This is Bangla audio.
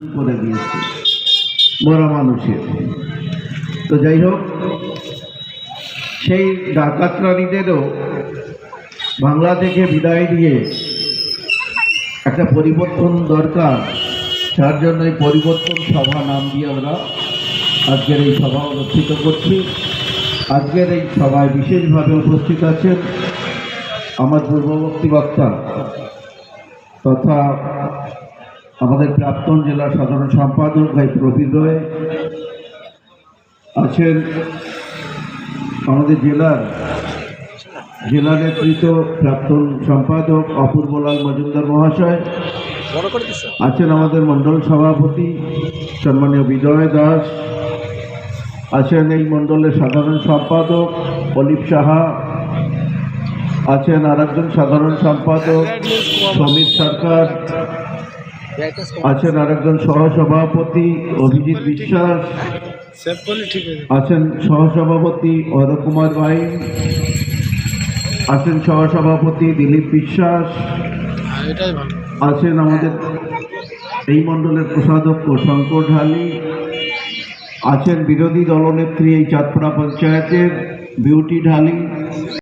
করে দিয়েছে। মরা মানুষের। তো যাই হোক, সেই ডাকাত রানীদেরও বাংলা থেকে বিদায় দিয়ে একটা পরিবর্তন দরকার। তার জন্য এই পরিবর্তন সভা নাম দিয়ে আমরা আজকের এই সভা অনুষ্ঠিত করছি। আজকের এই সভায় বিশেষভাবে উপস্থিত আছেন আমার পূর্ববর্তী বক্তা তথা আমাদের প্রাক্তন জেলা সাধারণ সম্পাদক ভাই প্রবীর রয় আছেন আমাদের জেলার জেলা নেতৃত্ব প্রাক্তন সম্পাদক অপূর্বলাল মজুমদার মহাশয় আছেন আমাদের মণ্ডল সভাপতি সম্মানীয় বিজয় দাস, আছেন এই মণ্ডলের সাধারণ সম্পাদক অলিপ সাহা, আছেন আরেকজন সাধারণ সম্পাদক সমীর সরকার আছেন আরেকজন সহসভাপতি অভিজিৎ বিশ্বাস। হয়ে আছেন সহসভাপতি অরকুমার ভাই। আছেন সহসভাপতি দিলীপ বিশ্বাস। আছেন আমাদের এই মণ্ডলের কোষাধ্যক্ষ শঙ্কর ঢালি। আছেন বিরোধী দলনেত্রী এই চাঁদপাড়া পঞ্চায়েতের বিউটি ঢালি।